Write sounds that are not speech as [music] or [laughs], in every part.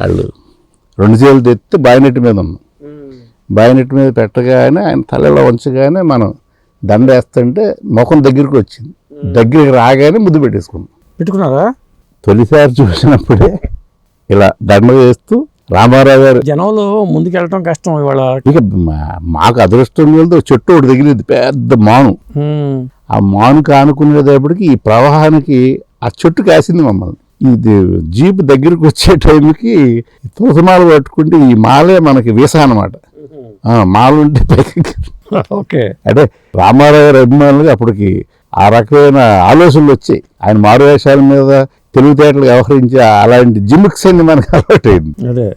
వాళ్ళు రెండు చేతులు తెత్తి బాయినెట్ మీద ఉన్నాం బాయినెట్ మీద పెట్టగానే ఆయన తలలో ఉంచగానే మనం దండ వేస్తుంటే ముఖం దగ్గరికి వచ్చింది. దగ్గరికి రాగానే ముద్దు పెట్టేసుకున్నాం. పెట్టుకున్నారా? తొలిసారి చూసినప్పుడే ఇలా దండ వేస్తూ రామారావు గారు జనంలో ముందుకు వెళ్ళటం కష్టం ఇవాళ. ఇక మా- మాకు అదృష్టం వెళ్తే చెట్టు ఒకటి తగిలింది పెద్ద మాను. ఆ మానుకు ఆనుకునేటప్పటికి ఈ ప్రవాహానికి ఆ చెట్టు కాసింది మమ్మల్ని. ఇది జీప్ దగ్గరికి వచ్చే టైంకి తులసిమాల పట్టుకుంటే ఈ మాలే మనకి వీసా అనమాట మాల ఉంటే పైకి ఓకే. అంటే రామారావు గారి అభిమానులుగా అప్పటికి ఆ రకమైన ఆలోచనలు వచ్చాయి. ఆయన మారువేషాల మీద తెలివితేటలు వ్యవహరించి అలాంటి జిమిక్స్ అన్ని మనకు అలవాటైంది అదే.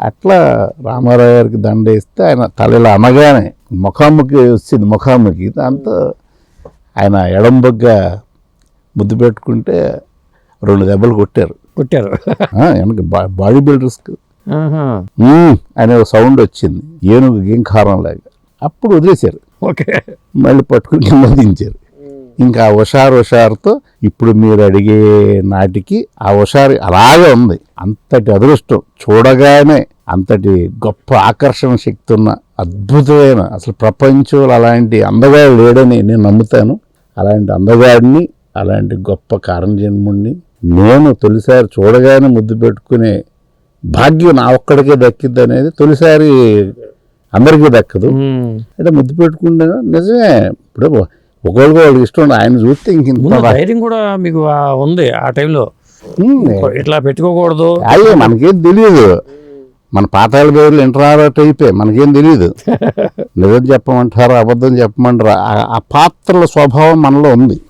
అట్లా రామారావు గారికి దండ వేస్తే ఆయన తలలో అనగానే ముఖాముఖి వచ్చింది. ముఖాముఖి దాంతో ఆయన ఎడంబొగ్గ ముద్దు పెట్టుకుంటే రెండు దెబ్బలు కొట్టారు. కొట్టారు. వెనక బా- బాడీ బిల్డర్స్కి "మ్మ్" అనే ఒక సౌండ్ వచ్చింది. ఏనుగు గీంకారం లాగా అప్పుడు వదిలేశారు. ఓకే. మళ్ళీ పట్టుకుని కింద దించారు. ఇంకా ఆ హుషారు హుషారుతో ఇప్పుడు మీరు అడిగే నాటికి ఆ హుషారు అలాగే ఉంది. అంతటి అదృష్టం చూడగానే అంతటి గొప్ప ఆకర్షణ శక్తి ఉన్న అద్భుతమైన అసలు ప్రపంచంలో అలాంటి అందగాడు లేడని నేను నమ్ముతాను. అలాంటి అందగాడిని అలాంటి గొప్ప కారణజన్ముడిని నేను తొలిసారి చూడగానే ముద్దు పెట్టుకునే భాగ్యం నా ఒక్కడికే దక్కిద్ది అనేది తొలిసారి అందరికీ దక్కదు. అంటే ముద్దు పెట్టుకుంటే నిజమే. ఇప్పుడు ఒకరికి వాళ్ళకి ఇష్టం. ఆయన చూస్తే ఇంక ధైర్యం కూడా మీకు ఉంది ఆ టైంలో. ఇట్లా పెట్టుకోకూడదు. అయ్యే మనకేం తెలియదు మన పాతాల పేర్లు ఇంటర్నాట్ అయిపోయి మనకేం తెలియదు [laughs] నిజం చెప్పమంటారు అబద్ధం చెప్పమంటారు? ఆ- పాత్రల స్వభావం మనలో ఉంది.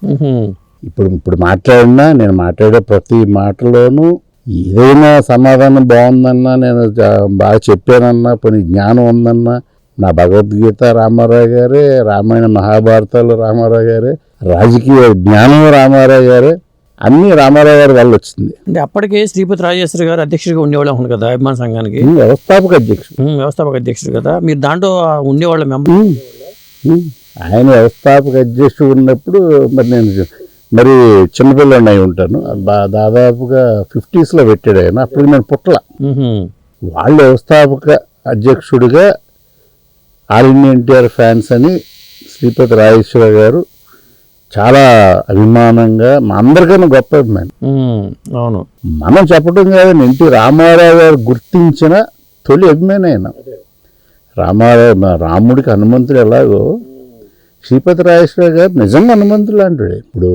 ఇప్పుడు ఇప్పుడు మాట్లాడినా నేను మాట్లాడే ప్రతి మాటలోనూ ఏదైనా సమాధానం బాగుందన్నా నేను బాగా చెప్పానన్నా కొన్ని జ్ఞానం ఉందన్నా నా భగవద్గీత రామారావు గారే రామాయణ మహాభారతాలు రామారావు గారే రాజకీయ జ్ఞానం రామారావు గారే అన్నీ రామారావు గారి వల్ల వచ్చింది. అంటే అప్పటికే శ్రీపతి రాజేశ్వరి గారు అధ్యక్షుడిగా ఉండేవాళ్ళు కదా అభిమాన సంఘానికి. వ్యవస్థాపక అధ్యక్షుడు. వ్యవస్థాపక అధ్యక్షుడు కదా. మీరు దాంట్లో ఉండేవాళ్ళ మెంబర్. ఆయన వ్యవస్థాపక అధ్యక్షుడు ఉన్నప్పుడు మరి నేను మరి చిన్నపిల్లని అయి ఉంటాను దాదాపుగా ఫిఫ్టీస్లో పెట్టాడు ఆయన. అప్పుడు నేను పుట్టల. వాళ్ళ వ్యవస్థాపక అధ్యక్షుడిగా ఆల్ ఇండియా ఎన్టీఆర్ ఫ్యాన్స్ అని శ్రీపతి రాజేశ్వర గారు చాలా అభిమానంగా మా అందరికన్నా గొప్ప అభిమాని. అవును. మనం చెప్పడం కాదని ఎన్టీ రామారావు గారు గుర్తించిన తొలి అభిమాని ఆయన. రామారావు రాముడికి హనుమంతుడు ఎలాగో శ్రీపతి రాజేశ్వర గారు నిజంగా హనుమంతుడు అంటాడు ఇప్పుడు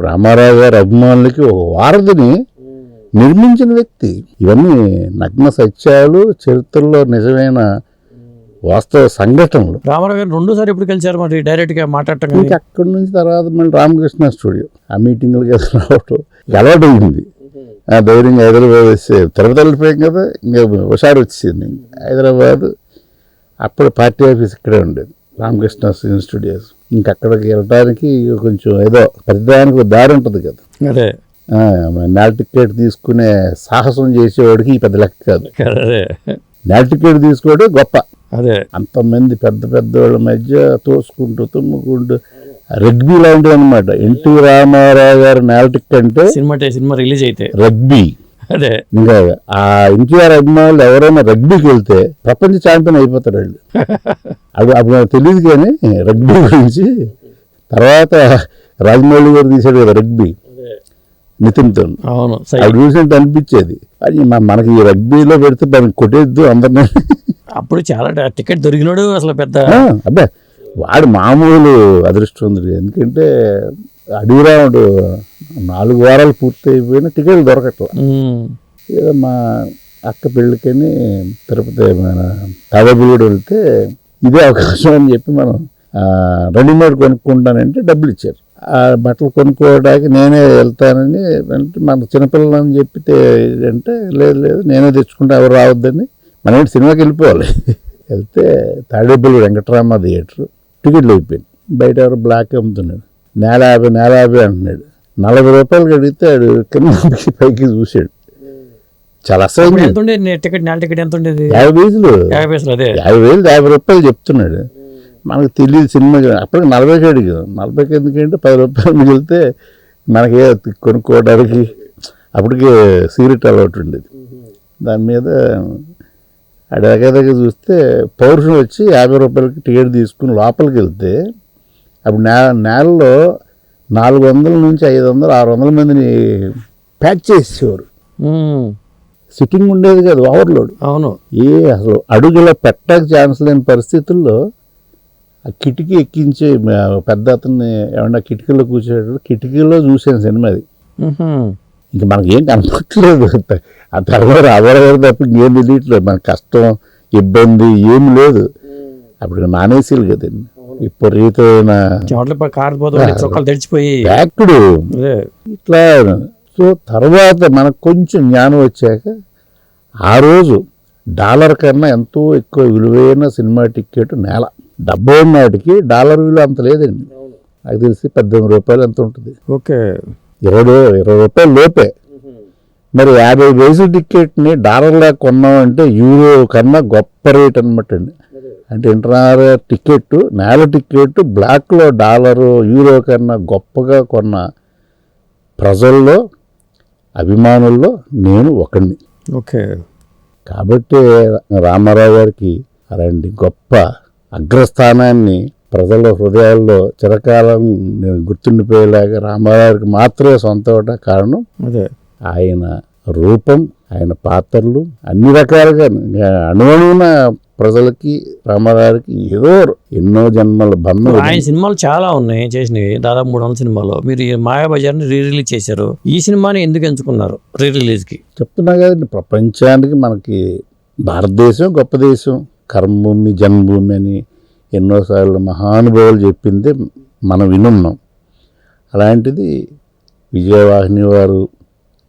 రామారావు గారి అభిమానులకి ఒక వారధిని నిర్మించిన వ్యక్తి. ఇవన్నీ నగ్న సత్యాలు చరిత్రలో నిజమైన వాస్తవ సంఘటనలు. రామారావు గారు రెండోసారి ఎప్పుడు కలిసారు మరి? డైరెక్ట్గా మాట్లాడటం ఇంకా అక్కడి నుంచి తర్వాత మళ్ళీ రామకృష్ణ స్టూడియో. ఆ మీటింగ్లకి రావటం. అలవాటు అయింది. ఆ ధైర్యంగా హైదరాబాద్ వచ్చే తిరుపతి వెళ్ళిపోయాం కదా. ఇంకా హుషారు వచ్చింది హైదరాబాద్ అప్పుడు పార్టీ ఆఫీస్ ఇక్కడే ఉండేది. Ramakrishna cine studios. ఇంకా అక్కడికి వెళ్ళడానికి కొంచెం ఏదో ప్రతిదానికి దారి ఉంటుంది కదా. అదే. నెల టికెట్ తీసుకునే సాహసం చేసేవాడికి పెద్ద లెక్క కాదు. నెల టికెట్ తీసుకోవడం గొప్ప. అదే. అంతమంది పెద్ద పెద్ద వాళ్ళ మధ్య తోసుకుంటూ తుమ్ముకుంటూ రగ్బీ లాంటిది అనమాట ఎన్టీ రామారావు గారి నేలటిక్ అంటే సినిమా సినిమా రిలీజ్ అయితే. రగ్బీ. అదే. ఇంకా ఆ ఎన్టీఆర్ అభిమానులు ఎవరైనా రగ్బీకి వెళ్తే ప్రపంచ ఛాంపియన్ అయిపోతారు వాళ్ళు. [laughs] అది అప్పుడు నాకు తెలియదు కానీ రగ్బీ గురించి. తర్వాత రాజమౌళి గారు తీశాడు కదా రగ్బీ. నితిన్తో. అవును అవి చూసినట్టు అనిపించేది. అది మనకి ఈ రగ్బీలో పెడితే దాన్ని కొట్టేద్దు అందరినీ. అప్పుడు చాలా టికెట్ దొరికినాడు అసలు పెద్ద అబ్బే వాడు మామూలు అదృష్టవంతుడు. ఎందుకంటే అడిగిరాముడు నాలుగు వారాలు పూర్తి అయిపోయిన టికెట్లు దొరకట్ల. ఏదో మా అక్క పెళ్ళికని తిరుపతి మన తాడేపల్లిగూడ వెళ్తే ఇదే అవకాశం అని చెప్పి మనం రెడీమేడ్ కొనుక్కుంటానంటే డబ్బులు ఇచ్చారు. ఆ బట్టలు కొనుక్కోవడానికి నేనే వెళ్తానని అంటే మన చిన్నపిల్లలని చెప్పితే అంటే లేదు లేదు నేనే తెచ్చుకుంటే ఎవరు రావద్దని మనం ఏంటి సినిమాకి వెళ్ళిపోవాలి. వెళ్తే తాడేపల్లి వెంకటరామ థియేటర్ టికెట్లు అయిపోయింది బయట ఎవరు బ్లాక్ అమ్ముతున్నాడు. నేల యాభై నేల యాభై అంటున్నాడు. నలభై రూపాయలు అడిగితే ఆడు కింద పైకి చూశాడు. చాలా ఎంత ఉండేది? టికెట్ నెల టికెట్ ఎంత ఉండేది? యాభై వేలు యాభై పైసలు అదే. యాభై వేలు యాభై రూపాయలు చెప్తున్నాడు. మనకు తెలియదు సినిమా అప్పటికి నలభైకి అడిగాం. నలభైకి ఎందుకంటే పది రూపాయలు మిగిలితే మనకి కొనుక్కోవడానికి? అప్పటికే సీరియట్ అలవాటు ఉండేది. దాని మీద అడగదగ చూస్తే పౌరుషం వచ్చి యాభై రూపాయలకి టికెట్ తీసుకుని లోపలికి వెళ్తే అప్పుడు నే నేలలో నాలుగు వందల నుంచి ఐదు వందలు ఆరు వందల మందిని ప్యాక్ చేసేవారు. సిట్టింగ్ ఉండేది కాదు ఓవర్లోడ్. అవును. ఏ అసలు అడుగులో పెట్టక ఛాన్స్ లేని పరిస్థితుల్లో ఆ కిటికీ ఎక్కించి పెద్ద అతన్ని ఏమన్నా కిటికీలో కూర్చోడు కిటికీలో చూసాను సినిమా అది. ఉహు, ఇంక మనకి ఏం కనపట్లేదు ఆ తర్వాత అవ్వలేదు తప్ప ఇంకేం తెలియట్లేదు. మన కష్టం ఇబ్బంది ఏం లేదు. అప్పుడు నానేసీలు కదండి. విపరీతమైన చెమటలు ప- కారిపోతూ ఉండే చొక్కాలు తెడిచిపోయి ప్యాక్డ్ అదే. ఇట్లా సో తర్వాత మనకు కొంచెం జ్ఞానం వచ్చాక ఆ రోజు డాలర్ కన్నా ఎంతో ఎక్కువ విలువైన సినిమా టికెట్ నేల. డెబ్బై నాటికి డాలర్ విలువ అంత లేదండి. నాకు తెలిసి పద్దెనిమిది రూపాయలు ఎంత ఉంటుంది? ఓకే. ఇరవై ఇరవై రూపాయలు లోపే. మరి యాభై వయసు టికెట్ని డాలర్లా కొన్నామంటే యూరో కన్నా గొప్ప రేట్ అనమాట అండి. అంటే ఇంటర్నల్ టికెట్ నేల టికెట్ బ్లాక్లో డాలరు యూరో కన్నా గొప్పగా కొన్న ప్రజల్లో అభిమానుల్లో నేను ఒకడిని ఓకే. కాబట్టి రామారావు గారికి అలాంటి గొప్ప అగ్రస్థానాన్ని ప్రజల హృదయాల్లో చిరకాలం గుర్తుండిపోయేలాగా రామారావు గారికి మాత్రమే సొంత కారణం అదే. ఆయన రూపం ఆయన పాత్రలు అన్ని రకాలుగా అణువణువున ప్రజలకి రామారావుకి ఏదో ఎన్నో జన్మల బంధం ఆయన సినిమాలు చాలా ఉన్నాయి చేసినవి. దాదాపు మూడు వందల సినిమాలు. మీరు మాయాబజార్ని రీ రిలీజ్ చేశారు. ఈ సినిమాని ఎందుకు ఎంచుకున్నారు రీ రిలీజ్కి చెప్తున్నా కదండి ప్రపంచానికి మనకి భారతదేశం గొప్ప దేశం. కర్మభూమి జన్మభూమి అని ఎన్నోసార్లు మహానుభావులు చెప్పిందే మనం వినున్నాం. అలాంటిది విజయవాహిని వారు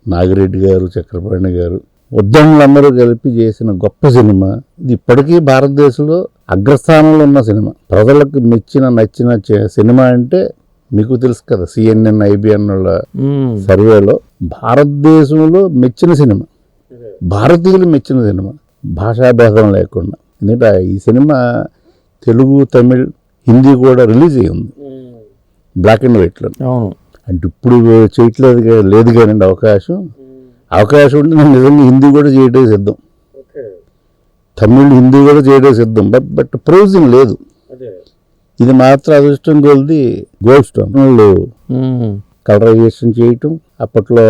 నాగిరెడ్డి గారు చక్రపాణి గారు ఉద్యములందరూ కలిపి చేసిన గొప్ప సినిమా. ఇది ఇప్పటికీ భారతదేశంలో అగ్రస్థానంలో ఉన్న సినిమా. ప్రజలకు మెచ్చిన నచ్చిన సినిమా అంటే మీకు తెలుసు కదా సిఎన్ఎన్ ఐబిఎన్ సర్వేలో. భారతదేశంలో మెచ్చిన సినిమా. భారతీయులు మెచ్చిన సినిమా. భాషాభేదం లేకుండా. ఎందుకంటే ఈ సినిమా తెలుగు తమిళ్ హిందీ కూడా రిలీజ్ అయ్యింది బ్లాక్ అండ్ వైట్లో. అవును. అంటే ఇప్పుడు చేయట్లేదు లేదు కానీ అవకాశం. అవకాశం ఉంటే నేను నిజంగా హిందీ కూడా చేయడం సిద్ధం. తమిళ్ హిందీ కూడా చేయడం సిద్ధం. బట్ బట్ ప్రొవిజన్ లేదు. ఇది మాత్రం అదృష్టం కొలిది గోల్డ్ స్టోన్ వాళ్ళు కలరైజేషన్ చేయటం అప్పట్లో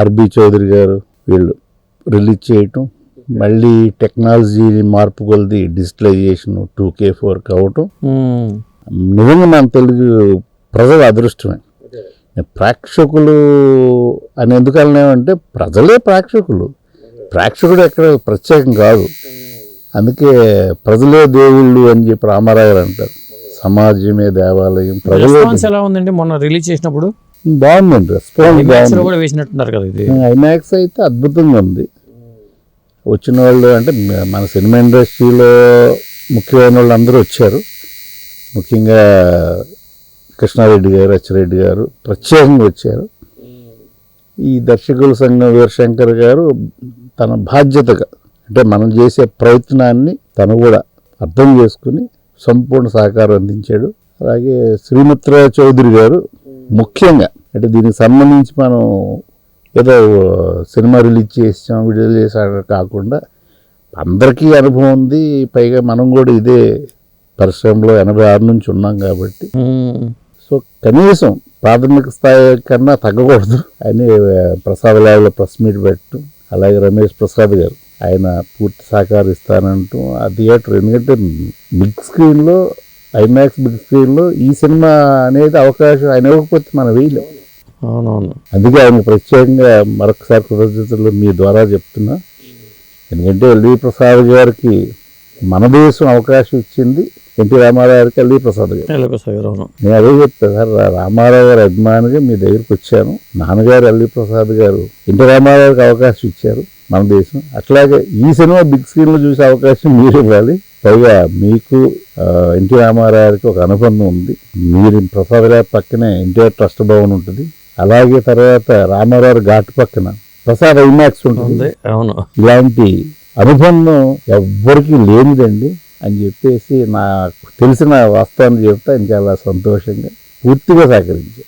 ఆర్బి చౌదరి గారు వీళ్ళు రిలీజ్ చేయటం మళ్ళీ టెక్నాలజీ మార్పు కొలిది డిజిటలైజేషన్ టూ కే ఫోర్ కావటం. నిజంగా మన తెలుగు ప్రజల అదృష్టమే. ప్రేక్షకులు అని ఎందుకు అన్నామంటే ప్రజలే ప్రేక్షకులు. ప్రేక్షకుడు ఎక్కడ ప్రత్యేకం కాదు. అందుకే ప్రజలే దేవుళ్ళు అని చెప్పి రామారావు గారు అంటారు. సమాజమే దేవాలయం ప్రజలే రెస్పాన్స్ ఎలా ఉందండి? మొన్న రిలీజ్ చేసినప్పుడు? బాగుందండి రెస్పాన్స్ కూడా వేసినట్టున్నారు కదా ఇది. ఐమాక్స్ అయితే అద్భుతంగా ఉంది. వచ్చిన వాళ్ళు అంటే మన సినిమా ఇండస్ట్రీలో ముఖ్యమైన వాళ్ళు అందరూ వచ్చారు. ముఖ్యంగా కృష్ణారెడ్డి గారు అచ్చిరెడ్డి గారు ప్రత్యేకంగా వచ్చారు. ఈ దర్శకుల సంఘం వీరశంకర్ గారు తన బాధ్యతగా అంటే మనం చేసే ప్రయత్నాన్ని తను కూడా అర్థం చేసుకుని సంపూర్ణ సహకారం అందించాడు. అలాగే శ్రీమిత్ర చౌదరి గారు ముఖ్యంగా అంటే దీనికి సంబంధించి మనం ఏదో సినిమా రిలీజ్ చేసాం విడుదల చేసాం కాకుండా అందరికీ అనుభవం ఉంది. పైగా మనం కూడా ఇదే పరిశ్రమలో ఎనభై ఆరు నుంచి ఉన్నాం కాబట్టి. సో కనీసం ప్రాథమిక స్థాయి కన్నా తగ్గకూడదు అని ప్రసాద్ ల్యాబ్లో ప్రెస్ మీట్ పెట్టడం అలాగే రమేష్ ప్రసాద్ గారు ఆయన పూర్తి సహకారం ఇస్తానంటూ ఆ థియేటర్ ఎందుకంటే బిగ్ స్క్రీన్లో ఐమాక్స్ బిగ్ స్క్రీన్లో ఈ సినిమా అనేది అవకాశం ఆయన ఇవ్వకపోతే మనం వేయలేం. అవునవును. అందుకే ఆయన ప్రత్యేకంగా మరొకసారి కృతజ్ఞతలు మీ ద్వారా చెప్తున్నా. ఎందుకంటే ఎల్వి ప్రసాద్ గారికి మన దేశం అవకాశం ఇచ్చింది. ఎన్టీ రామారావు గారికి ఎల్వి ప్రసాద్ గారు ఎలాగో సార్ అవును నేను అదే చెప్తాను సార్ రామారావు గారి అభిమానిగా మీ దగ్గరికి వచ్చాను. నాన్నగారు ఎల్వి ప్రసాద్ గారు ఎన్టీ రామారావు గారికి అవకాశం ఇచ్చారు మన దేశం. అట్లాగే ఈ సినిమా బిగ్ స్క్రీన్లో చూసే అవకాశం మీరు ఇవ్వాలి. పైగా మీకు ఎన్టీ రామారావు గారికి ఒక అనుబంధం ఉంది. మీరు ప్రసాద్ గారి పక్కనే ఎన్టీఆర్ ట్రస్ట్ భవన్ ఉంటుంది. అలాగే తర్వాత రామారావు గారి ఘాట్ పక్కన ప్రసాద్ ఐమాక్స్ ఉంటుంది. అవును. ఇలాంటి అనుబంధం ఎవ్వరికీ లేనిదండి. అని చెప్పేసి నాకు తెలిసిన వాస్తవాన్ని చెప్తే ఇంకా చాలా సంతోషంగా పూర్తిగా సహకరించారు